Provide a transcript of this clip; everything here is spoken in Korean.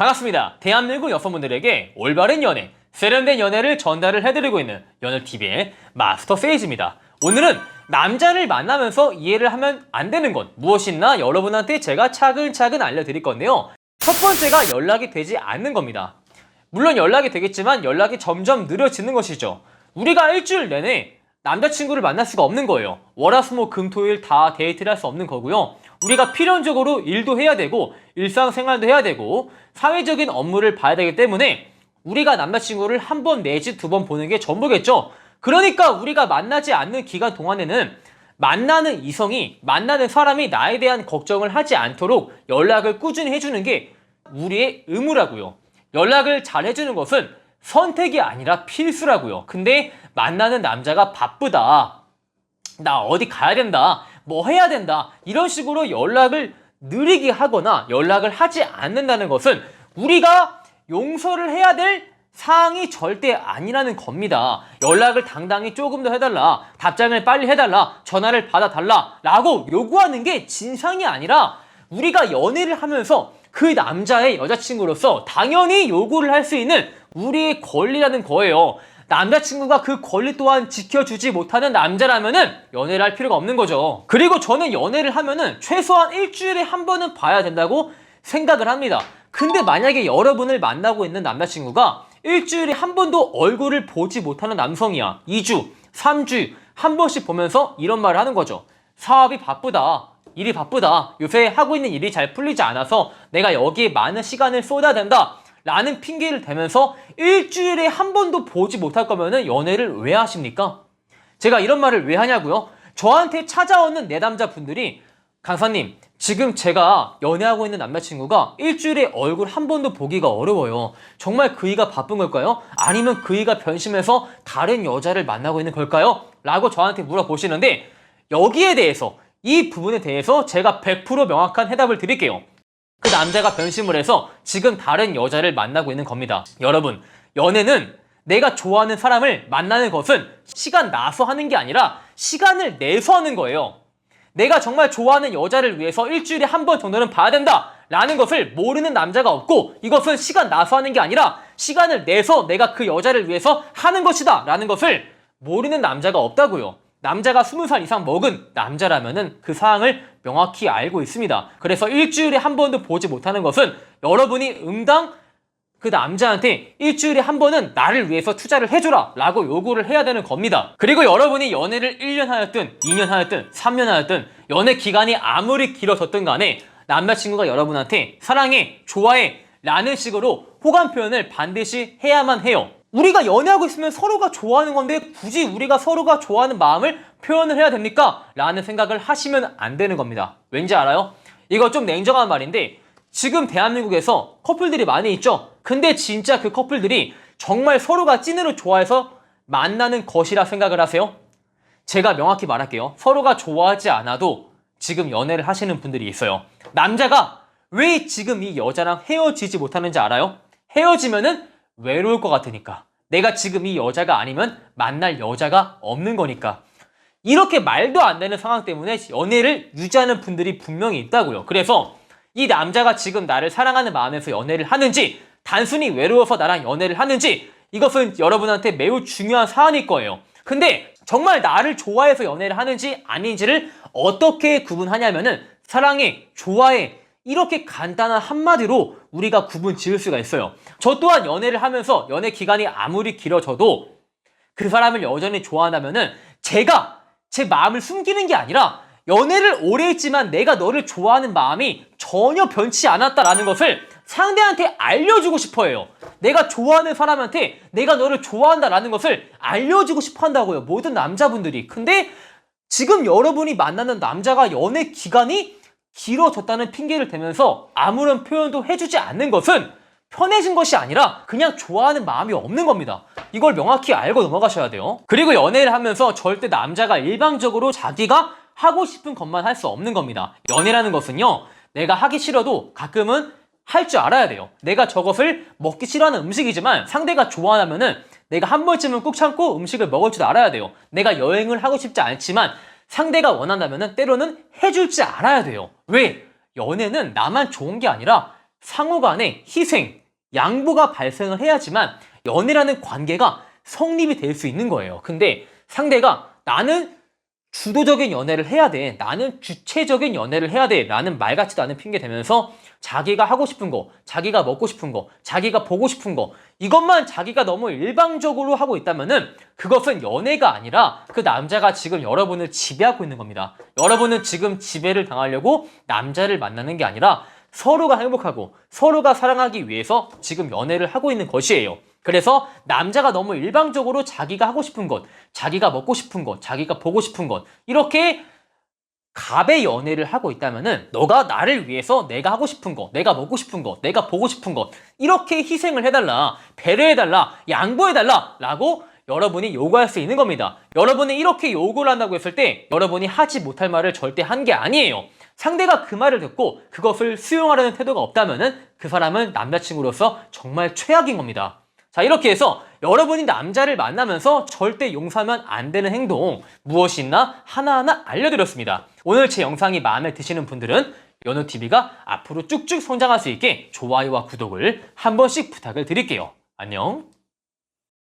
반갑습니다. 대한민국 여성분들에게 올바른 연애, 세련된 연애를 전달을 해드리고 있는 연애TV의 마스터 세이지입니다. 오늘은 남자를 만나면서 이해를 하면 안 되는 것 무엇이나 여러분한테 제가 차근차근 알려드릴 건데요. 첫 번째가 연락이 되지 않는 겁니다. 물론 연락이 되겠지만 연락이 점점 느려지는 것이죠. 우리가 일주일 내내 남자친구를 만날 수가 없는 거예요. 월화수목 금토일 다 데이트를 할 수 없는 거고요. 우리가 필연적으로 일도 해야 되고 일상생활도 해야 되고 사회적인 업무를 봐야 되기 때문에 우리가 남자친구를 한 번 내지 두 번 보는 게 전부겠죠. 그러니까 우리가 만나지 않는 기간 동안에는 만나는 이성이 만나는 사람이 나에 대한 걱정을 하지 않도록 연락을 꾸준히 해주는 게 우리의 의무라고요. 연락을 잘 해주는 것은 선택이 아니라 필수라고요. 근데 만나는 남자가 바쁘다. 나 어디 가야 된다. 뭐 해야 된다. 이런 식으로 연락을 느리게 하거나 연락을 하지 않는다는 것은 우리가 용서를 해야 될 사항이 절대 아니라는 겁니다. 연락을 당당히 조금 더 해달라. 답장을 빨리 해달라. 전화를 받아달라. 라고 요구하는 게 진상이 아니라 우리가 연애를 하면서 그 남자의 여자친구로서 당연히 요구를 할 수 있는 우리의 권리라는 거예요. 남자친구가 그 권리 또한 지켜주지 못하는 남자라면은 연애를 할 필요가 없는 거죠. 그리고 저는 연애를 하면은 최소한 일주일에 한 번은 봐야 된다고 생각을 합니다. 근데 만약에 여러분을 만나고 있는 남자친구가 일주일에 한 번도 얼굴을 보지 못하는 남성이야. 2주, 3주 한 번씩 보면서 이런 말을 하는 거죠. 사업이 바쁘다. 일이 바쁘다. 요새 하고 있는 일이 잘 풀리지 않아서 내가 여기에 많은 시간을 쏟아야 된다. 라는 핑계를 대면서 일주일에 한 번도 보지 못할 거면은 연애를 왜 하십니까? 제가 이런 말을 왜 하냐고요? 저한테 찾아오는 내담자분들이 강사님, 지금 제가 연애하고 있는 남자친구가 일주일에 얼굴 한 번도 보기가 어려워요. 정말 그이가 바쁜 걸까요? 아니면 그이가 변심해서 다른 여자를 만나고 있는 걸까요? 라고 저한테 물어보시는데 여기에 대해서 이 부분에 대해서 제가 100% 명확한 해답을 드릴게요. 그 남자가 변심을 해서 지금 다른 여자를 만나고 있는 겁니다. 여러분, 연애는 내가 좋아하는 사람을 만나는 것은 시간 나서 하는 게 아니라 시간을 내서 하는 거예요. 내가 정말 좋아하는 여자를 위해서 일주일에 한 번 정도는 봐야 된다. 라는 것을 모르는 남자가 없고 이것은 시간 나서 하는 게 아니라 시간을 내서 내가 그 여자를 위해서 하는 것이다. 라는 것을 모르는 남자가 없다고요. 남자가 20살 이상 먹은 남자라면은 그 사항을 명확히 알고 있습니다. 그래서 일주일에 한 번도 보지 못하는 것은 여러분이 응당 그 남자한테 일주일에 한 번은 나를 위해서 투자를 해줘라 라고 요구를 해야 되는 겁니다. 그리고 여러분이 연애를 1년 하였든 2년 하였든 3년 하였든 연애 기간이 아무리 길어졌든 간에 남자친구가 여러분한테 사랑해, 좋아해 라는 식으로 호감 표현을 반드시 해야만 해요. 우리가 연애하고 있으면 서로가 좋아하는 건데 굳이 우리가 서로가 좋아하는 마음을 표현을 해야 됩니까? 라는 생각을 하시면 안 되는 겁니다. 왠지 알아요? 이거 좀 냉정한 말인데 지금 대한민국에서 커플들이 많이 있죠? 근데 진짜 그 커플들이 정말 서로가 찐으로 좋아해서 만나는 것이라 생각을 하세요? 제가 명확히 말할게요. 서로가 좋아하지 않아도 지금 연애를 하시는 분들이 있어요. 남자가 왜 지금 이 여자랑 헤어지지 못하는지 알아요? 헤어지면은 외로울 것 같으니까. 내가 지금 이 여자가 아니면 만날 여자가 없는 거니까. 이렇게 말도 안 되는 상황 때문에 연애를 유지하는 분들이 분명히 있다고요. 그래서 이 남자가 지금 나를 사랑하는 마음에서 연애를 하는지 단순히 외로워서 나랑 연애를 하는지 이것은 여러분한테 매우 중요한 사안일 거예요. 근데 정말 나를 좋아해서 연애를 하는지 아닌지를 어떻게 구분하냐면은 사랑해, 좋아해 이렇게 간단한 한마디로 우리가 구분 지을 수가 있어요. 저 또한 연애를 하면서 연애 기간이 아무리 길어져도 그 사람을 여전히 좋아한다면은 제가 제 마음을 숨기는 게 아니라 연애를 오래 했지만 내가 너를 좋아하는 마음이 전혀 변치 않았다라는 것을 상대한테 알려주고 싶어 해요. 내가 좋아하는 사람한테 내가 너를 좋아한다라는 것을 알려주고 싶어 한다고요. 모든 남자분들이. 근데 지금 여러분이 만나는 남자가 연애 기간이 길어졌다는 핑계를 대면서 아무런 표현도 해주지 않는 것은 편해진 것이 아니라 그냥 좋아하는 마음이 없는 겁니다. 이걸 명확히 알고 넘어가셔야 돼요. 그리고 연애를 하면서 절대 남자가 일방적으로 자기가 하고 싶은 것만 할 수 없는 겁니다. 연애라는 것은요, 내가 하기 싫어도 가끔은 할 줄 알아야 돼요. 내가 저것을 먹기 싫어하는 음식이지만 상대가 좋아하면은 내가 한 번쯤은 꾹 참고 음식을 먹을 줄 알아야 돼요. 내가 여행을 하고 싶지 않지만 상대가 원한다면은 때로는 해줄 줄 알아야 돼요. 왜? 연애는 나만 좋은 게 아니라 상호 간의 희생, 양보가 발생을 해야지만 연애라는 관계가 성립이 될 수 있는 거예요. 근데 상대가 나는 주도적인 연애를 해야 돼. 나는 주체적인 연애를 해야 돼. 라는 말 같지도 않은 핑계 대면서 자기가 하고 싶은 거, 자기가 먹고 싶은 거, 자기가 보고 싶은 거, 이것만 자기가 너무 일방적으로 하고 있다면은 그것은 연애가 아니라 그 남자가 지금 여러분을 지배하고 있는 겁니다. 여러분은 지금 지배를 당하려고 남자를 만나는 게 아니라 서로가 행복하고 서로가 사랑하기 위해서 지금 연애를 하고 있는 것이에요. 그래서 남자가 너무 일방적으로 자기가 하고 싶은 것, 자기가 먹고 싶은 것, 자기가 보고 싶은 것, 이렇게 갑의 연애를 하고 있다면은 너가 나를 위해서 내가 하고 싶은 거, 내가 먹고 싶은 거, 내가 보고 싶은 것 이렇게 희생을 해달라, 배려해달라, 양보해달라 라고 여러분이 요구할 수 있는 겁니다. 여러분이 이렇게 요구를 한다고 했을 때 여러분이 하지 못할 말을 절대 한 게 아니에요. 상대가 그 말을 듣고 그것을 수용하려는 태도가 없다면은 그 사람은 남자친구로서 정말 최악인 겁니다. 자, 이렇게 해서 여러분이 남자를 만나면서 절대 용서하면 안 되는 행동 무엇이 있나 하나하나 알려드렸습니다. 오늘 제 영상이 마음에 드시는 분들은 연우TV가 앞으로 쭉쭉 성장할 수 있게 좋아요와 구독을 한 번씩 부탁을 드릴게요. 안녕.